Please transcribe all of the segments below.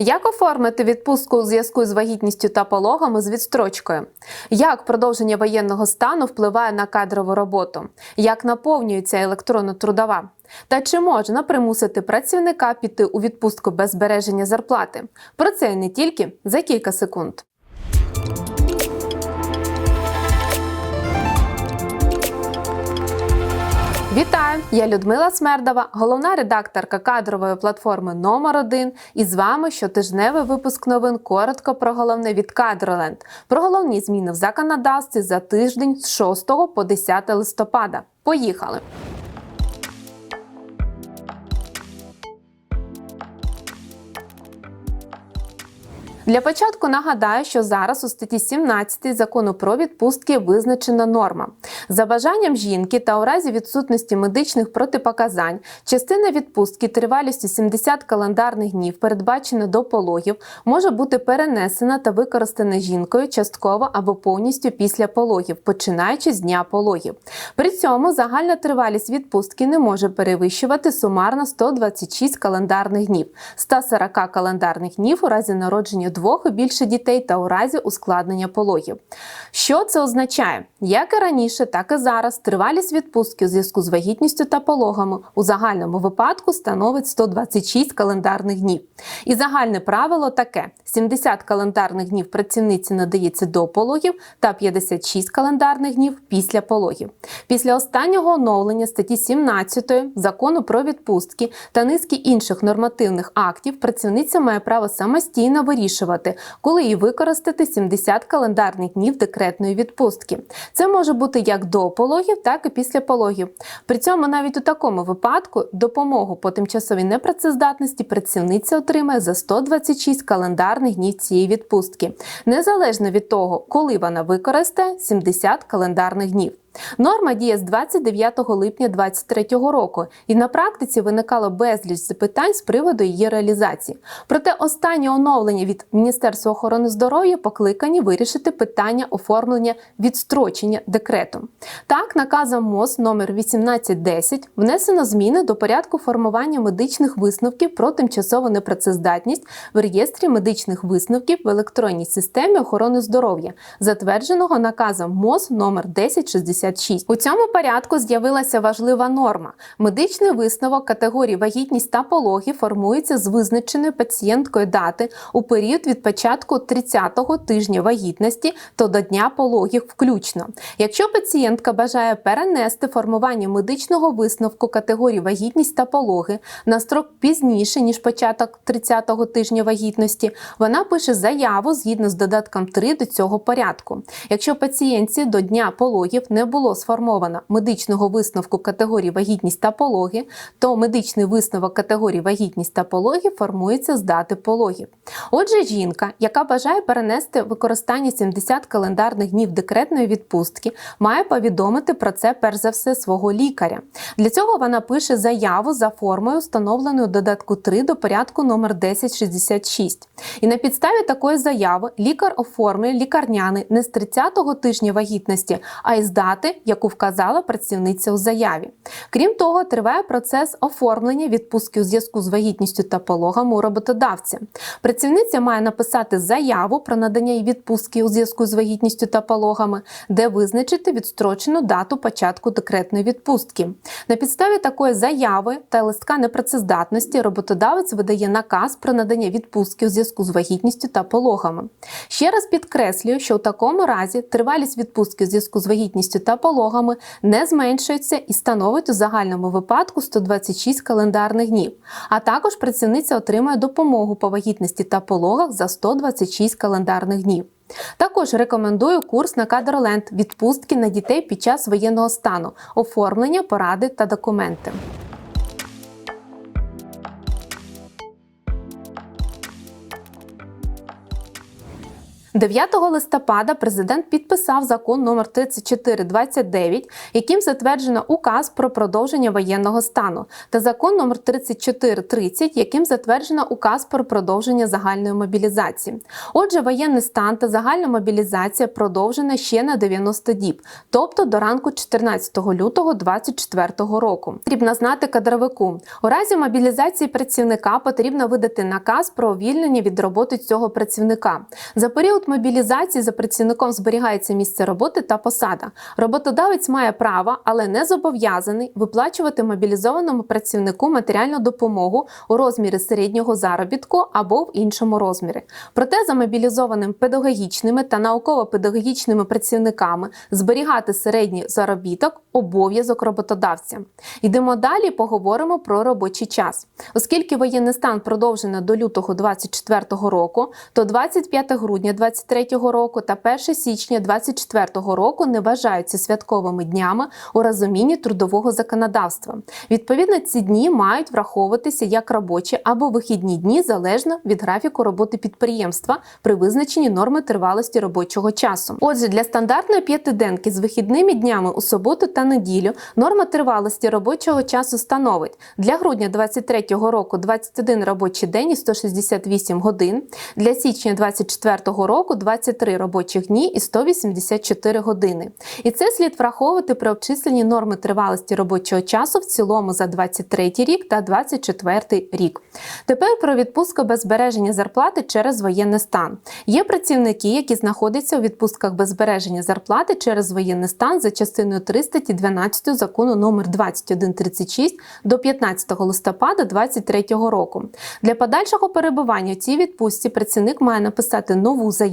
Як оформити відпустку у зв'язку з вагітністю та пологами з відстрочкою? Як продовження воєнного стану впливає на кадрову роботу? Як наповнюється електронно трудова? Та чи можна примусити працівника піти у відпустку без збереження зарплати? Про це не тільки за кілька секунд. Вітаю! Я Людмила Смердова, головна редакторка кадрової платформи номер 1 І з вами щотижневий випуск новин коротко про головне від Кадроленд. Про головні зміни в законодавстві за тиждень з 6 по 10 листопада. Поїхали! Для початку нагадаю, що зараз у статті 17 закону про відпустки визначена норма. За бажанням жінки та у разі відсутності медичних протипоказань частина відпустки тривалістю 70 календарних днів, передбачена до пологів, може бути перенесена та використана жінкою частково або повністю після пологів, починаючи з дня пологів. При цьому загальна тривалість відпустки не може перевищувати сумарно 126 календарних днів, 140 календарних днів у разі народження двох і більше дітей та у разі ускладнення пологів. Що це означає? Як і раніше, так і зараз тривалість відпустки у зв'язку з вагітністю та пологами у загальному випадку становить 126 календарних днів. І загальне правило таке: 70 календарних днів працівниці надається до пологів та 56 календарних днів після пологів. Після останнього оновлення статті 17 закону про відпустки та низки інших нормативних актів працівниця має право самостійно вирішувати, коли їй використати 70 календарних днів декретної відпустки. Це може бути як до пологів, так і після пологів. При цьому навіть у такому випадку допомогу по тимчасовій непрацездатності працівниця отримає за 126 календарних днів цієї відпустки, незалежно від того, коли вона використає 70 календарних днів. Норма діє з 29 липня 2023 року, і на практиці виникало безліч запитань з приводу її реалізації. Проте останні оновлення від Міністерства охорони здоров'я покликані вирішити питання оформлення відстрочення декретом. Так, наказом МОЗ номер 1810 внесено зміни до порядку формування медичних висновків про тимчасову непрацездатність в реєстрі медичних висновків в електронній системі охорони здоров'я, затвердженого наказом МОЗ номер 1066. У цьому порядку з'явилася важлива норма. Медичний висновок категорії вагітність та пологи формується з визначеної пацієнткою дати у період від початку 30-го тижня вагітності та до дня пологів включно. Якщо пацієнтка бажає перенести формування медичного висновку категорії вагітність та пологи на строк пізніше ніж початок 30-го тижня вагітності, вона пише заяву згідно з додатком 3 до цього порядку. Якщо пацієнтці до дня пологів не було сформовано медичного висновку категорії вагітність та пологи, то медичний висновок категорії вагітність та пологи формується з дати пологів. Отже, жінка, яка бажає перенести використання 70 календарних днів декретної відпустки, має повідомити про це перш за все свого лікаря. Для цього вона пише заяву за формою, встановленою додатку 3 до порядку номер 1066. І на підставі такої заяви лікар оформлює лікарняний не з 30-го тижня вагітності, а із дати, яку вказала працівниця у заяві. Крім того, триває процес оформлення відпустки у зв'язку з вагітністю та пологами у роботодавця. Працівниця має написати заяву про надання їй відпустки у зв'язку з вагітністю та пологами, де визначити відстрочену дату початку декретної відпустки. На підставі такої заяви та листка непрацездатності роботодавець видає наказ про надання відпустки у зв'язку з вагітністю та пологами. Ще раз підкреслюю, що у такому разі тривалість відпустки у зв'язку з вагітністю та пологами не зменшується і становить у загальному випадку 126 календарних днів. А також працівниця отримає допомогу по вагітності та пологах за 126 календарних днів. Також рекомендую курс на кадроленд відпустки на дітей під час воєнного стану, оформлення, поради та документи. 9 листопада президент підписав закон номер 3429, яким затверджено указ про продовження воєнного стану, та закон номер 3430, яким затверджено указ про продовження загальної мобілізації. Отже, воєнний стан та загальна мобілізація продовжена ще на 90 діб, тобто до ранку 14 лютого 2024 року. Потрібно знати кадровику. У разі мобілізації працівника потрібно видати наказ про увільнення від роботи цього працівника. За період мобілізації за працівником зберігається місце роботи та посада. Роботодавець має право, але не зобов'язаний виплачувати мобілізованому працівнику матеріальну допомогу у розмірі середнього заробітку або в іншому розмірі. Проте за мобілізованим педагогічними та науково-педагогічними працівниками зберігати середній заробіток обов'язок роботодавця. Йдемо далі, поговоримо про робочий час. Оскільки воєнний стан продовжено до лютого 2024 року, то 25 грудня 2023 року та 1 січня 2024 року не вважаються святковими днями у розумінні трудового законодавства. Відповідно, ці дні мають враховуватися як робочі або вихідні дні залежно від графіку роботи підприємства при визначенні норми тривалості робочого часу. Отже, для стандартної п'ятиденки з вихідними днями у суботу та неділю норма тривалості робочого часу становить для грудня 2023 року 21 робочий день і 168 годин, для січня 2024 року 23 робочих дні і 184 години. І це слід враховувати при обчисленні норми тривалості робочого часу в цілому за 23 рік та 24 рік. Тепер про відпустку без збереження зарплати через воєнний стан. Є працівники, які знаходяться у відпустках без збереження зарплати через воєнний стан за частиною 3 статті 12 закону номер 2136 до 15 листопада 2023 року. Для подальшого перебування в цій відпустці працівник має написати нову заяву,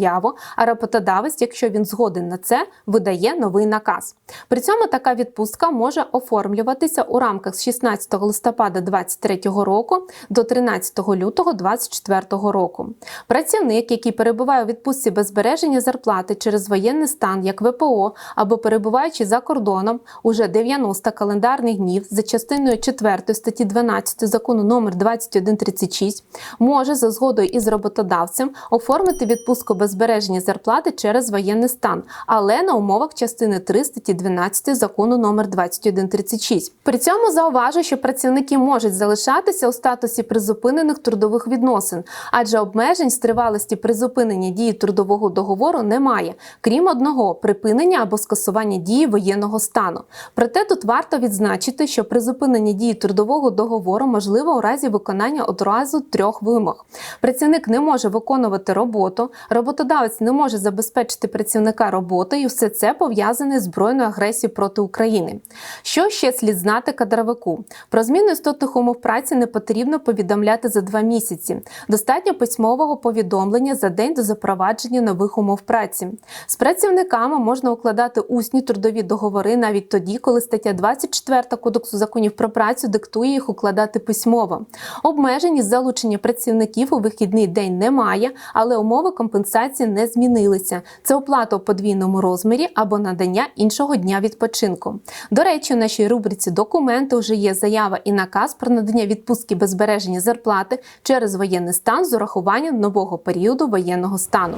а роботодавець, якщо він згоден на це, видає новий наказ. При цьому така відпустка може оформлюватися у рамках з 16 листопада 2023 року до 13 лютого 2024 року. Працівник, який перебуває у відпустці без збереження зарплати через воєнний стан, як ВПО або перебуваючи за кордоном уже 90 календарних днів за частиною 4 статті 12 закону номер 2136, може за згодою із роботодавцем оформити відпустку без збереження зарплати через воєнний стан, але на умовах частини 3 статті 12 закону номер 2136. При цьому зауважу, що працівники можуть залишатися у статусі призупинених трудових відносин, адже обмежень з тривалості призупинення дії трудового договору немає, крім одного припинення або скасування дії воєнного стану. Проте тут варто відзначити, що призупинення дії трудового договору можливо у разі виконання одразу трьох вимог. Працівник не може виконувати роботу, роботодавець не може забезпечити працівника роботою, все це пов'язане з збройною агресією проти України. Що ще слід знати кадровику? Про зміну істотних умов праці не потрібно повідомляти за два місяці. Достатньо письмового повідомлення за день до запровадження нових умов праці. З працівниками можна укладати усні трудові договори навіть тоді, коли стаття 24 Кодексу законів про працю диктує їх укладати письмово. Обмежень із залучення працівників у вихідний день немає, але умови компенсації не змінилися. Це оплата у подвійному розмірі або надання іншого дня відпочинку. До речі, у нашій рубриці документи вже є заява і наказ про надання відпустки без збереження зарплати через воєнний стан з урахуванням нового періоду воєнного стану.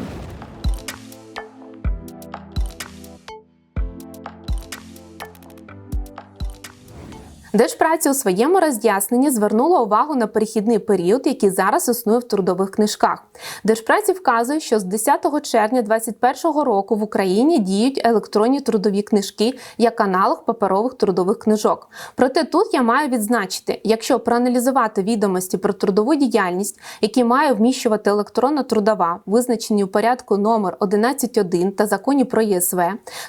Держпраця у своєму роз'ясненні звернула увагу на перехідний період, який зараз існує в трудових книжках. Держпраці вказує, що з 10 червня 2021 року в Україні діють електронні трудові книжки як аналог паперових трудових книжок. Проте тут я маю відзначити, якщо проаналізувати відомості про трудову діяльність, які має вміщувати електронна трудова, визначені у порядку номер 11.1 та законі про ЄСВ,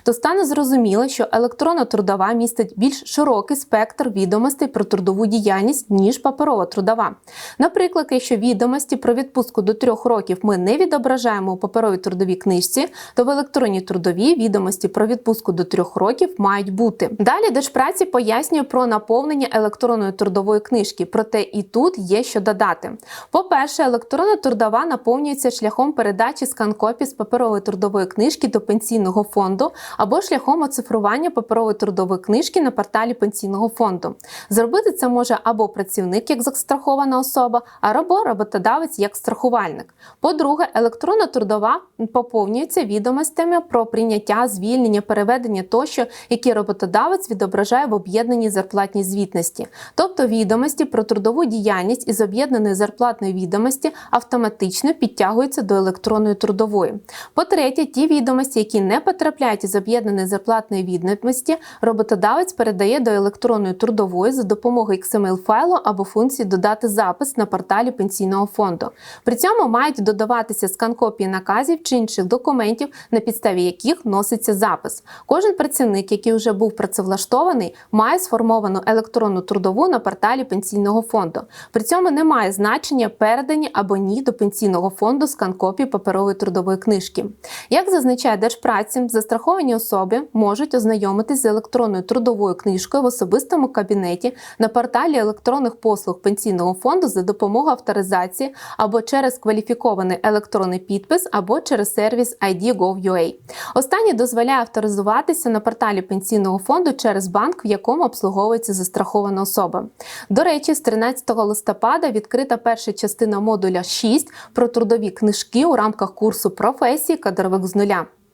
то стане зрозуміло, що електронна трудова містить більш широкий спектр відомостей про трудову діяльність, ніж паперова трудова. Наприклад, якщо відомості про відпустку до трьох років ми не відображаємо у паперовій трудовій книжці, то в електронній трудовій відомості про відпустку до трьох років мають бути. Далі Держпраці пояснює про наповнення електронної трудової книжки, проте і тут є що додати. По-перше, електронна трудова наповнюється шляхом передачі скан-копій з паперової трудової книжки до пенсійного фонду або шляхом оцифрування паперової трудової книжки на порталі пенсійного фонду. Фонду. Зробити це може або працівник як застрахована особа, або роботодавець як страхувальник. По-друге, електронна трудова поповнюється відомостями про прийняття, звільнення, переведення тощо, які роботодавець відображає в об'єднаній зарплатній звітності, тобто відомості про трудову діяльність із об'єднаної зарплатної відомості автоматично підтягуються до електронної трудової. По-третє, ті відомості, які не потрапляють із об'єднаної зарплатної відомості, роботодавець передає до електронної трудової за допомогою XML файлу або функції додати запис на порталі пенсійного фонду. При цьому мають додаватися скан копії наказів чи інших документів, на підставі яких носиться запис. Кожен працівник, який вже був працевлаштований, має сформовану електронну трудову на порталі пенсійного фонду. При цьому немає значення передані або ні до пенсійного фонду скан копії паперової трудової книжки. Як зазначає Держпраці, застраховані особи можуть ознайомитись з електронною трудовою книжкою в особистому кабінеті на порталі електронних послуг пенсійного фонду за допомогою авторизації або через кваліфікований електронний підпис, або через сервіс ID.gov.ua. Останній дозволяє авторизуватися на порталі пенсійного фонду через банк, в якому обслуговується застрахована особа. До речі, з 13 листопада відкрита перша частина модуля 6 про трудові книжки у рамках курсу професії кадрових з нуля.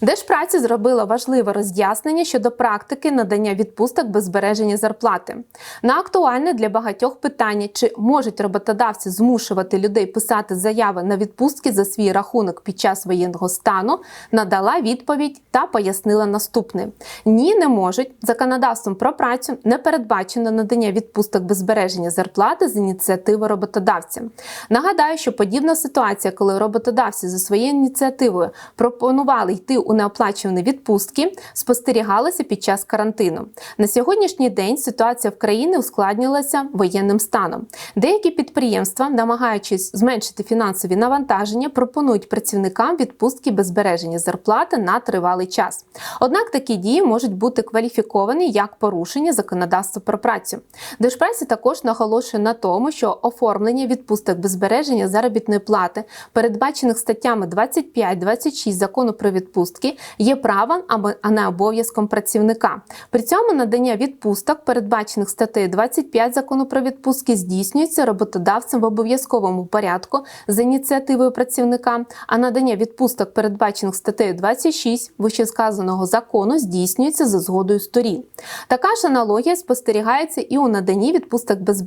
Держпраці зробила важливе роз'яснення щодо практики надання відпусток без збереження зарплати. На актуальне для багатьох питання, чи можуть роботодавці змушувати людей писати заяви на відпустки за свій рахунок під час воєнного стану, надала відповідь та пояснила наступне: ні, не можуть. Законодавством про працю не передбачено надання відпусток без збереження зарплати з ініціативи роботодавця. Нагадаю, що подібна ситуація, коли роботодавці за своєю ініціативою пропонували йти у неоплачувані відпустки спостерігалися під час карантину. На сьогоднішній день ситуація в країні ускладнилася воєнним станом. Деякі підприємства, намагаючись зменшити фінансові навантаження, пропонують працівникам відпустки без збереження зарплати на тривалий час. Однак такі дії можуть бути кваліфіковані як порушення законодавства про працю. Держпраці також наголошує на тому, що оформлення відпусток без збереження заробітної плати, передбачених статтями 25-26 закону про відпустки відпустки є правом а не обов'язком працівника. При цьому надання відпусток, передбачених статтею 25 закону про відпустки, здійснюється роботодавцем в обов'язковому порядку за ініціативою працівника, а надання відпусток, передбачених статтею 26 вищесказаного закону, здійснюється за згодою сторін. Така ж аналогія спостерігається і у наданні відпусток без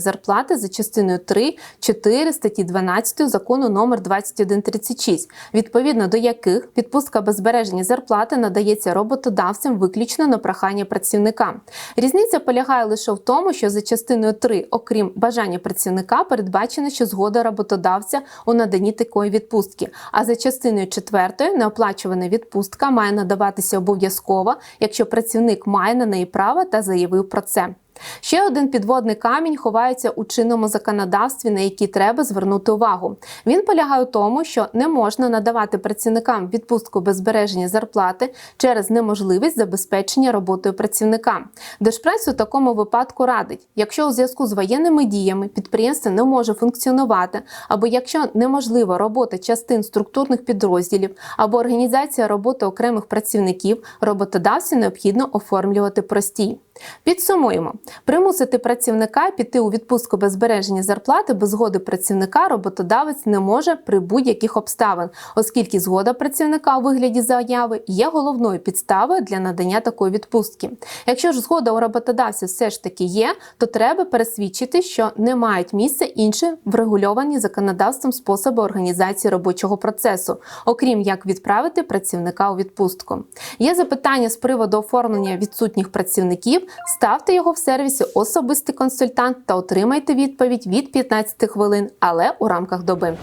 зарплати за частиною 3, 4 статті 12 закону номер 2136, відповідно до яких відпустка без збереження зарплати надається роботодавцям виключно на прохання працівника. Різниця полягає лише в тому, що за частиною 3, окрім бажання працівника, передбачено, що згода роботодавця у наданні такої відпустки. А за частиною 4 неоплачувана відпустка має надаватися обов'язково, якщо працівник має на неї право та заявив про це. Ще один підводний камінь ховається у чинному законодавстві, на який треба звернути увагу. Він полягає у тому, що не можна надавати працівникам відпустку без збереження зарплати через неможливість забезпечення роботою працівника. Держпрес у такому випадку радить, якщо у зв'язку з воєнними діями підприємство не може функціонувати, або якщо неможлива робота частин структурних підрозділів або організація роботи окремих працівників, роботодавцю необхідно оформлювати простій. Підсумуємо, примусити працівника піти у відпустку без збереження зарплати без згоди працівника роботодавець не може при будь-яких обставин, оскільки згода працівника у вигляді заяви є головною підставою для надання такої відпустки. Якщо ж згода у роботодавця все ж таки є, то треба пересвідчити, що не мають місця інші врегульовані законодавством способи організації робочого процесу, окрім як відправити працівника у відпустку. Є запитання з приводу оформлення відсутніх працівників ставте його в сервісі Особистий консультант та отримайте відповідь від 15 хвилин, але у рамках доби.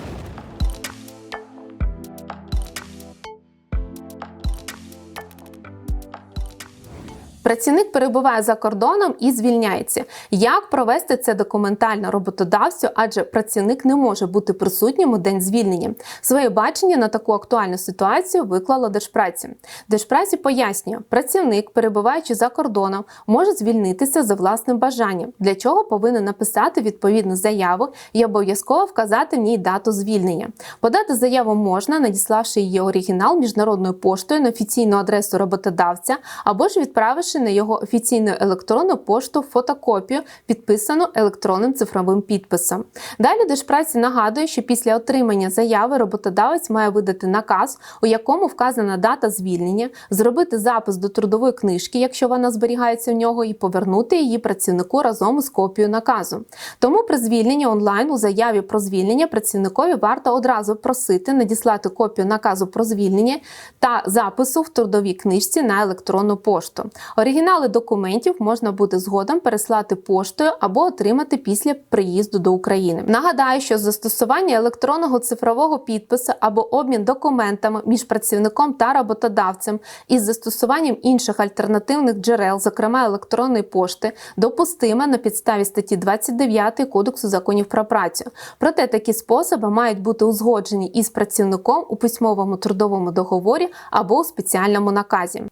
Працівник перебуває за кордоном і звільняється. Як провести це документально роботодавцю, адже працівник не може бути присутнім у день звільнення. Своє бачення на таку актуальну ситуацію виклала Держпраці. Держпраці пояснює, працівник, перебуваючи за кордоном, може звільнитися за власним бажанням, для чого повинен написати відповідну заяву і обов'язково вказати в ній дату звільнення. Подати заяву можна, надіславши її оригінал міжнародною поштою на офіційну адресу роботодавця або ж відправивши на його офіційну електронну пошту фотокопію, підписану електронним цифровим підписом. Далі Держпраці нагадує, що після отримання заяви роботодавець має видати наказ, у якому вказана дата звільнення, зробити запис до трудової книжки, якщо вона зберігається в нього, і повернути її працівнику разом із копією наказу. Тому при звільненні онлайн у заяві про звільнення працівникові варто одразу просити надіслати копію наказу про звільнення та запису в трудовій книжці на електронну пошту. Оригінали документів можна буде згодом переслати поштою або отримати після приїзду до України. Нагадаю, що застосування електронного цифрового підпису або обмін документами між працівником та роботодавцем із застосуванням інших альтернативних джерел, зокрема електронної пошти, допустиме на підставі статті 29 Кодексу законів про працю. Проте такі способи мають бути узгоджені із працівником у письмовому трудовому договорі або у спеціальному наказі.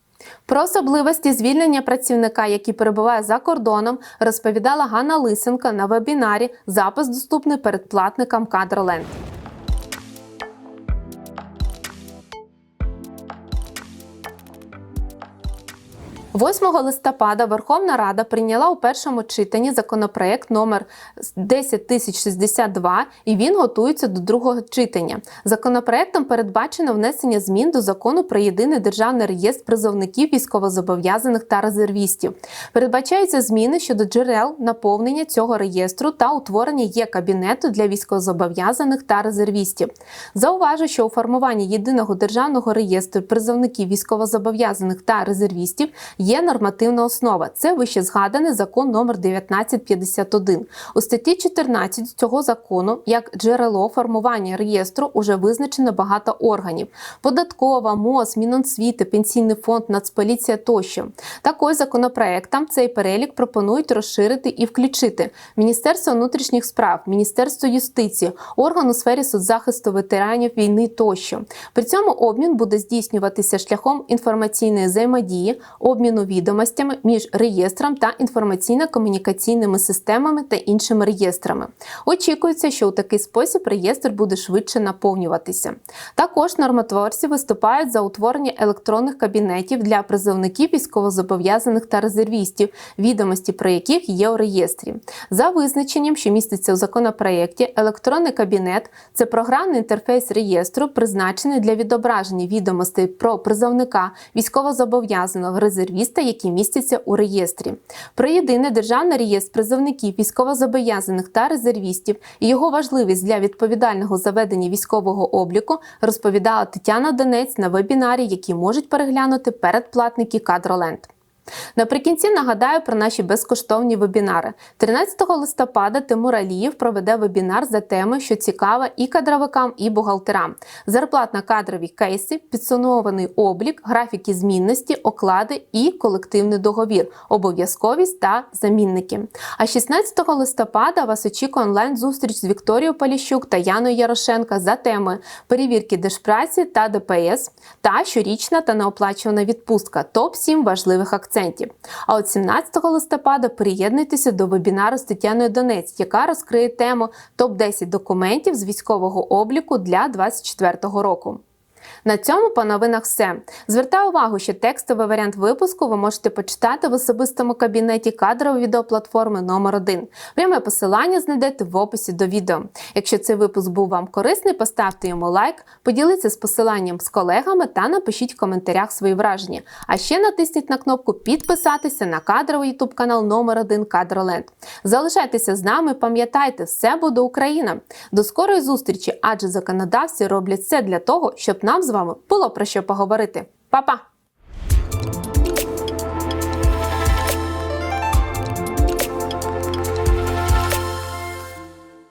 Про особливості звільнення працівника, який перебуває за кордоном, розповідала Ганна Лисенка на вебінарі. Запис доступний передплатникам Кадроленд. 8 листопада Верховна Рада прийняла у першому читанні законопроект номер 10062 і він готується до другого читання. Законопроектом передбачено внесення змін до закону про єдиний державний реєстр призовників військовозобов'язаних та резервістів. Передбачаються зміни щодо джерел наповнення цього реєстру та утворення є кабінету для військовозобов'язаних та резервістів. Зауважу, що у формуванні єдиного державного реєстру призовників військовозобов'язаних та резервістів є нормативна основа. Це вище згаданий закон номер 1951. У статті 14 цього закону як джерело формування реєстру уже визначено багато органів: податкова, МОЗ, Міносвіти, Пенсійний фонд, Нацполіція тощо. Також законопроектам цей перелік пропонують розширити і включити Міністерство внутрішніх справ, Міністерство юстиції, орган у сфері соцзахисту ветеранів війни тощо. При цьому обмін буде здійснюватися шляхом інформаційної взаємодії, обміну відомостями між реєстром та інформаційно-комунікаційними системами та іншими реєстрами. Очікується, що у такий спосіб реєстр буде швидше наповнюватися. Також нормотворці виступають за утворення електронних кабінетів для призовників військовозобов'язаних та резервістів, відомості про яких є у реєстрі. За визначенням, що міститься у законопроєкті, електронний кабінет це програмний інтерфейс реєстру, призначений для відображення відомостей про призовника військовозобов'язаного резервіста міста, які містяться у реєстрі. Про єдиний державний реєстр призовників військовозобов'язаних та резервістів і його важливість для відповідального заведення військового обліку розповідала Тетяна Донець на вебінарі, який можуть переглянути передплатники Кадроленд. Наприкінці нагадаю про наші безкоштовні вебінари. 13 листопада Тимур Алієв проведе вебінар за теми, що цікава і кадровикам, і бухгалтерам. Зарплатна кадрові кейси, підсумований облік, графіки змінності, оклади і колективний договір, обов'язковість та замінники. А 16 листопада вас очікує онлайн-зустріч з Вікторією Поліщук та Яною Ярошенка за темою перевірки держпраці та ДПС та щорічна та неоплачувана відпустка топ 7 важливих акцентів акцентів. А от 17 листопада приєднуйтеся до вебінару з Тетяною Донець, яка розкриє тему топ-10 документів з військового обліку для 2024 року. На цьому по новинах все. Звертаю увагу, що текстовий варіант випуску ви можете почитати в особистому кабінеті кадрової відеоплатформи номер 1 Пряме посилання знайдете в описі до відео. Якщо цей випуск був вам корисний, поставте йому лайк, поділіться з посиланням з колегами та напишіть в коментарях свої враження. А ще натисніть на кнопку підписатися на кадровий YouTube канал номер 1 Кадроленд. Залишайтеся з нами, пам'ятайте, все буде Україна. До скорої зустрічі, адже законодавці роблять все для того, щоб нам з вами було про що поговорити. Па-па!